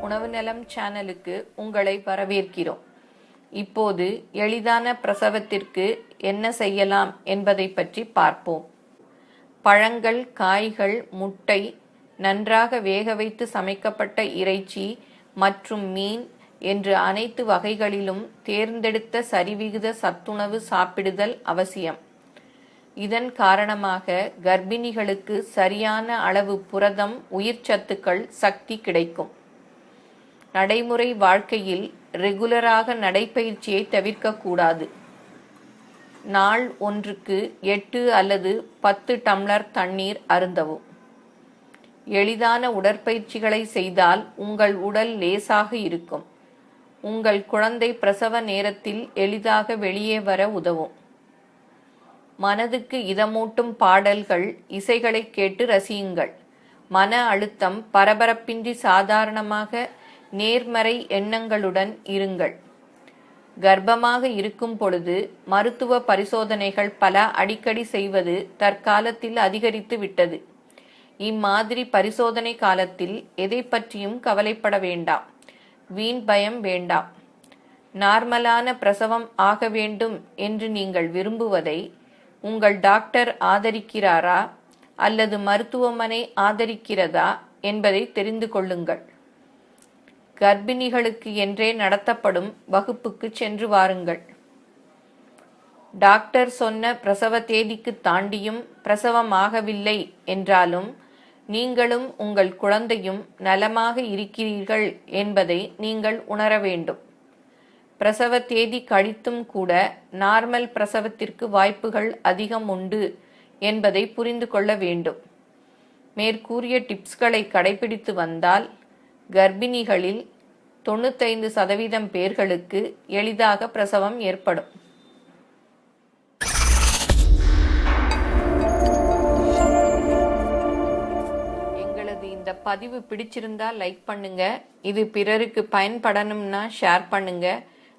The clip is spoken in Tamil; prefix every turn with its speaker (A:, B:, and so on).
A: உணவு நலம் சேனலுக்கு உங்களை வரவேற்கிறோம். இப்போது எளிதான பிரசவத்திற்கு என்ன செய்யலாம் என்பதை பற்றி பார்ப்போம். பழங்கள் காய்கள் முட்டை நன்றாக வேக வைத்து சமைக்கப்பட்ட இறைச்சி மற்றும் மீன் என்று அனைத்து வகைகளிலும் தேர்ந்தெடுத்த சரிவிகித சத்துணவு சாப்பிடுதல் அவசியம். இதன் காரணமாக கர்ப்பிணிகளுக்கு சரியான அளவு புரதம் உயிர்ச்சத்துக்கள் சக்தி கிடைக்கும். நடைமுறை வாழ்க்கையில் ரெகுலராக நடைப்பயிற்சியை தவிர்க்கக்கூடாது நாள் ஒன்றுக்கு எட்டு அல்லது பத்து டம்ளர் தண்ணீர் அருந்தவும். எளிதான உடற்பயிற்சிகளை செய்தால் உங்கள் உடல் லேசாக இருக்கும். உங்கள் குழந்தை பிரசவ நேரத்தில் எளிதாக வெளியே வர உதவும். மனதுக்கு இதமூட்டும் பாடல்கள் இசைகளை கேட்டு ரசியுங்கள். மன அழுத்தம் பரபரப்பின்றி சாதாரணமாக நேர்மறை எண்ணங்களுடன் இருங்கள். கர்ப்பமாக இருக்கும் பொழுது மருத்துவ பரிசோதனைகள் பல அடிக்கடி செய்வது தற்காலத்தில் அதிகரித்து விட்டது. இம்மாதிரி பரிசோதனை காலத்தில் எதை பற்றியும் கவலைப்பட வேண்டாம். வீண் பயம் வேண்டாம். நார்மலான பிரசவம் ஆக வேண்டும் என்று நீங்கள் விரும்புவதை உங்கள் டாக்டர் ஆதரிக்கிறாரா? அல்லது மருத்துவமனை ஆதரிக்கிறதா? என்பதை தெரிந்து கொள்ளுங்கள். கர்ப்பிணிகளுக்கு என்றே நடத்தப்படும் வகுப்புக்கு சென்று வாருங்கள். டாக்டர் சொன்ன பிரசவ தேதிக்கு தாண்டியும் பிரசவமாகவில்லை என்றாலும் நீங்களும் உங்கள் குழந்தையும் நலமாக இருக்கிறீர்கள் என்பதை நீங்கள் உணர வேண்டும். பிரசவ தேதி கழித்தும் கூட நார்மல் பிரசவத்திற்கு வாய்ப்புகள் அதிகம் உண்டு என்பதை புரிந்து கொள்ள வேண்டும். மேற்கூறிய டிப்ஸ்களை கடைபிடித்து வந்தால் கர்ப்பிணிகளில் தொண்ணூத்தைந்து சதவீதம் பேர்களுக்கு எளிதாக பிரசவம் ஏற்படும். எங்களது இந்த பதிவு பிடிச்சிருந்தா லைக் பண்ணுங்க. இது பிறருக்கு பயன்படணும்னா ஷேர் பண்ணுங்கள்